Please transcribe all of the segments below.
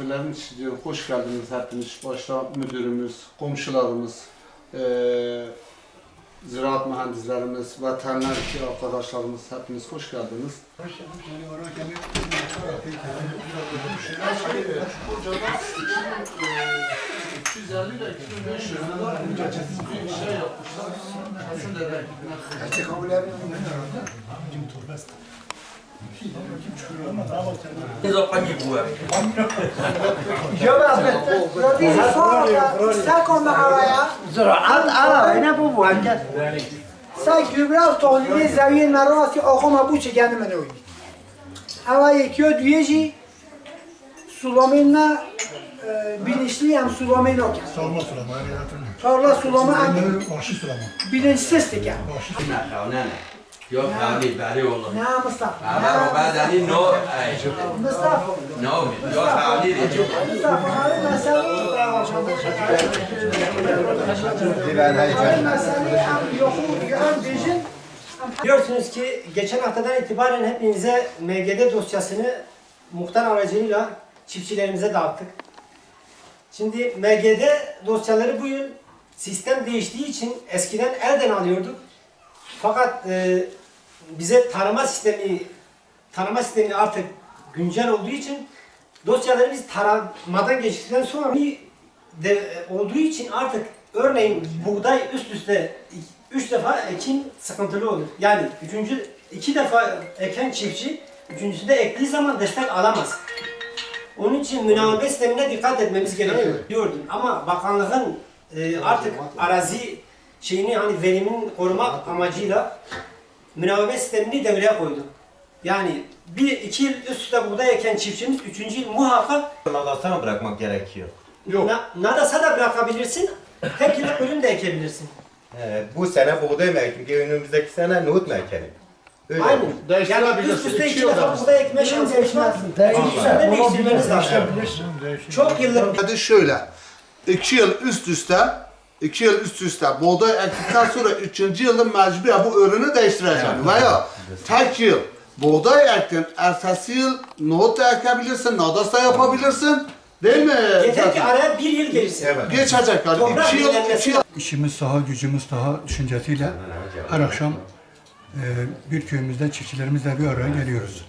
misafirlerin içi hoş geldiniz hepiniz. Başta müdürümüz, komşularımız, eee ziraat mühendislerimiz, veteriner arkadaşlarımız hepiniz hoş geldiniz. زراعت علاوه نه بو مهندس سای گبرا تولید زاویه نراسی آقا ما بو چه گنده منوی اما یکی و دویجی سulamayın na bilinçli hem sulamayın o ki. Salma sulama, yani hatırlıyorum. Sonra sulama hem Bunları vahşi sulama. bilinçsizlik yani. Vahşi Yok yani beri olun. Ya Mustafa. Ama ben yani no. Mustafa. No. Yok yani. Mustafa hani mesele mesele yok hem bizim Biliyorsunuz ki geçen haftadan itibaren hepinize MGD dosyasını muhtar aracıyla çiftçilerimize dağıttık. Şimdi MGD dosyaları bu yıl sistem değiştiği için eskiden elden alıyorduk. Fakat e, bize tanıma sistemi tanıma sistemi artık güncel olduğu için dosyaları biz taramadan geçtikten sonra de olduğu için artık örneğin buğday üst üste üç defa ekin sıkıntılı olur. Yani üçüncü iki defa eken çiftçi üçüncüsünde ektiği zaman destek alamaz. Onun için münavebe sistemine dikkat etmemiz gerekiyor diyordum. Ama bakanlığın e, artık arazi şeyini hani verimin korumak amacıyla münavebe sistemini devreye koydu. Yani bir iki yıl üst üste buğday eken çiftçimiz üçüncü yıl muhakkak Nadasana bırakmak gerekiyor. Na, nadasa da bırakabilirsin, tek yıllık ürün de ekebilirsin. Ee, bu sene buğday mı ektim ki önümüzdeki sene nohut mu ekelim? Öyle. Aynen. Yani Değiştirebilirsin. üst üste İki iki yılda defa biz. buğday ekme şansınız var. Üste değiştirmeniz lazım. Çok yıllık Hadi şöyle, iki yıl üst üste, iki yıl üst üste buğday ektikten sonra üçüncü yılda mecbur bu ürünü değiştireceksin. Veya tek yıl buğday ektin, ertesi yıl nohut da ekebilirsin, nadas da yapabilirsin. Değil mi? yeter ki araya bir yıl gelirsin. Evet. Geçecek yani. Toprak İki yıl, iki yıl. İşimiz saha, gücümüz saha düşüncesiyle her akşam e, bir köyümüzde çiftçilerimizle bir araya geliyoruz.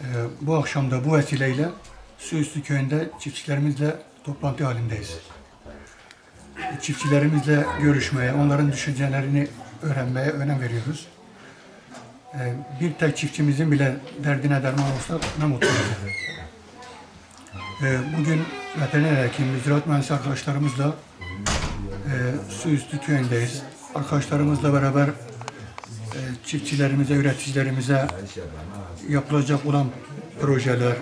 E, bu akşam da bu vesileyle Suüstü köyünde çiftçilerimizle toplantı halindeyiz. Çiftçilerimizle görüşmeye, onların düşüncelerini öğrenmeye önem veriyoruz. E, bir tek çiftçimizin bile derdine derman olsa ne mutlu bize. E, bugün veteriner hekim, ziraat mühendisi arkadaşlarımızla e, Suüstü köyündeyiz. Arkadaşlarımızla beraber e, çiftçilerimize, üreticilerimize yapılacak olan projeler,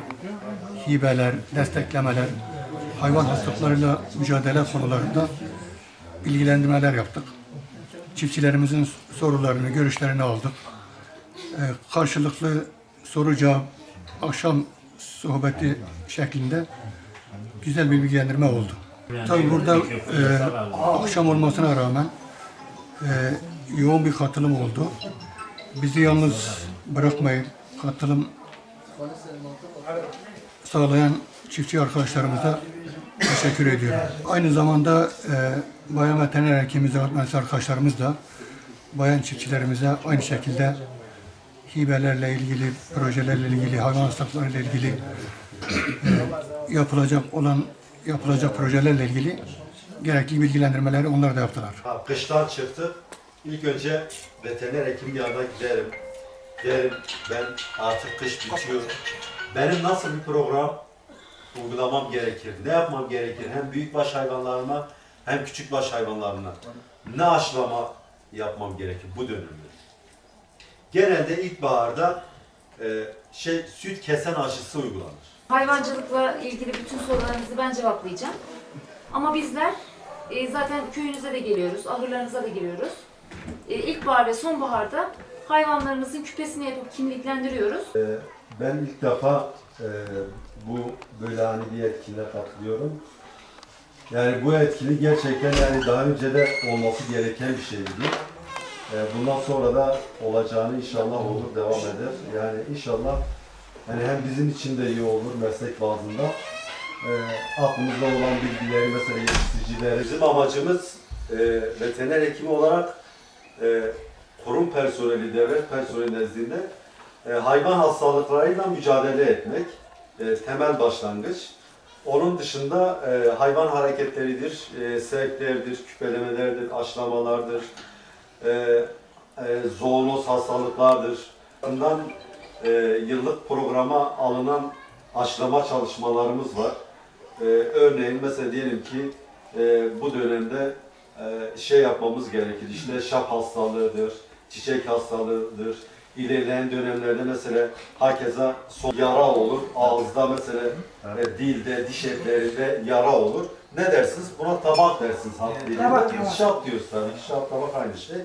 hibeler, desteklemeler, hayvan hastalıklarıyla mücadele konularında bilgilendirmeler yaptık. Çiftçilerimizin sorularını, görüşlerini aldık. E, karşılıklı soru cevap, akşam sohbeti şeklinde güzel bir bilgilendirme oldu. Tabii burada e, akşam olmasına rağmen e, yoğun bir katılım oldu. Bizi yalnız bırakmayıp katılım sağlayan çiftçi arkadaşlarımıza teşekkür ediyorum. Aynı zamanda e, bayan veteriner ziraat mühendisi arkadaşlarımız da bayan çiftçilerimize aynı şekilde hibelerle ilgili, projelerle ilgili, hayvan hastalıklarıyla ilgili e, yapılacak olan yapılacak projelerle ilgili gerekli bilgilendirmeleri onlar da yaptılar. Ha, Kıştan çıktık. İlk önce veteriner hekim yanına giderim. Derim ben artık kış bitiyor. Benim nasıl bir program uygulamam gerekir? Ne yapmam gerekir? Hem büyükbaş hayvanlarıma hem küçükbaş hayvanlarına. Ne aşılama yapmam gerekir bu dönemde? Genelde ilkbaharda e, şey süt kesen aşısı uygulanır. Hayvancılıkla ilgili bütün sorularınızı ben cevaplayacağım. Ama bizler e, zaten köyünüze de geliyoruz, ahırlarınıza da giriyoruz. E, ilkbahar ve sonbaharda hayvanlarımızın küpesini yapıp kimliklendiriyoruz. Ben ilk defa e, bu böyle hani bir etkinliğe katılıyorum. Yani bu etkinlik gerçekten yani daha önce de olması gereken bir şeydi. E, bundan sonra da olacağını inşallah olur, devam eder. Yani inşallah hani hem bizim için de iyi olur meslek bazında. E, aklımızda olan bilgileri mesela yetiştiricileri. Bizim amacımız e, veteriner hekimi olarak e, kurum personeli, devlet personeli nezdinde e, hayvan hastalıklarıyla mücadele etmek e, temel başlangıç. Onun dışında e, hayvan hareketleridir, e, sevklerdir, küpelemelerdir, aşılamalardır, e, e, zoonoz hastalıklardır. Bundan e, yıllık programa alınan aşılama çalışmalarımız var. E, örneğin mesela diyelim ki e, bu dönemde e, şey yapmamız gerekir. İşte şap hastalığıdır, çiçek hastalığıdır. İlerleyen dönemlerde mesela herkese son yara olur. Ağızda mesela e, dilde, diş etlerinde yara olur. Ne dersiniz? Buna tabak dersiniz halk dilinde. Tabak, tabak. şap diyoruz tabii ki. Şap tabak aynı şey.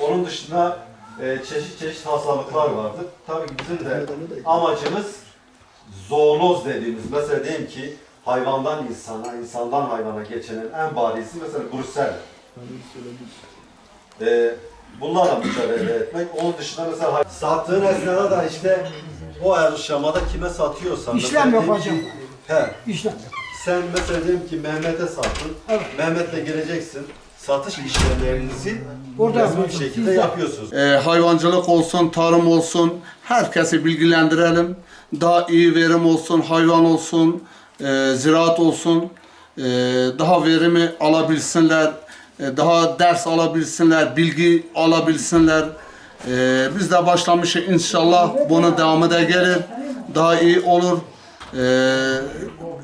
Onun dışında e, çeşit çeşit hastalıklar vardır. Tabii ki bizim de amacımız zoonoz dediğimiz mesela diyelim ki hayvandan insana, insandan hayvana geçenin en barizi mesela Brüssel. Ee, bunlarla mücadele etmek. Onun dışında mesela sattığın esnada da işte o aşamada kime satıyorsan. İşlem yapacağım. He. İşte. Sen mesela diyelim ki Mehmet'e sattın. Evet. Mehmet'le geleceksin. Satış işlemlerinizi Burada bir şekilde Sizde. yapıyorsunuz. e, hayvancılık olsun, tarım olsun, herkesi bilgilendirelim. Daha iyi verim olsun, hayvan olsun, e, ziraat olsun, e, daha verimi alabilsinler, daha ders alabilsinler, bilgi alabilsinler. E, biz de başlamışız inşallah bunun devamı da gelir, daha iyi olur. E,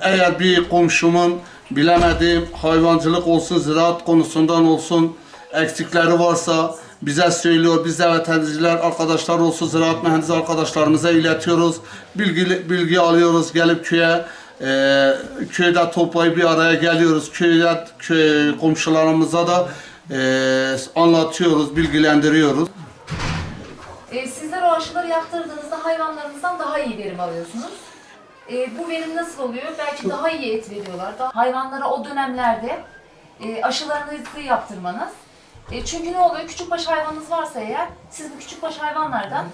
eğer bir komşumun bilemediğim hayvancılık olsun, ziraat konusundan olsun eksikleri varsa bize söylüyor. Biz de veterineriler arkadaşlar olsun, ziraat mühendisi arkadaşlarımıza iletiyoruz. Bilgi, bilgi alıyoruz gelip köye. E, köyde toplayıp bir araya geliyoruz. Köyde köy, komşularımıza da e, anlatıyoruz, bilgilendiriyoruz. E, sizler o aşıları yaptırdığınızda hayvanlarınızdan daha iyi verim alıyorsunuz. E, bu verim nasıl oluyor? Belki daha iyi et veriyorlar. Daha hayvanlara o dönemlerde e, aşılarınızı yaptırmanız. E, çünkü ne oluyor? Küçükbaş hayvanınız varsa eğer, siz bu küçükbaş hayvanlardan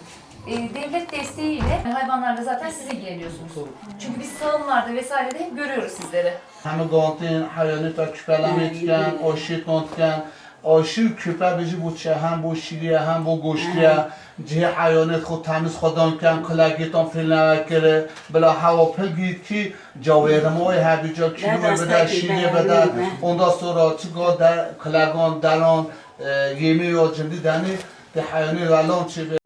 e, devlet desteğiyle hayvanlarla zaten siz ilgileniyorsunuz. Çünkü biz sağımlarda vesairede hep görüyoruz sizleri. همه گانتین حیوانات را کپلمه کن آشی کند کن آشی و کپه بجی بو چه هم بو شیریه هم بو گوشتیه جه حیوانات خود تمیز خودان کن کلگیتان فیل نوکره بلا هوا پل گید کی جاویرمای هبی جا کیلو بده شیریه بده ondan sonra çıkıyor der, klagon, dalon, e, yemi ya cimri deni de hayvanı ve lan çivi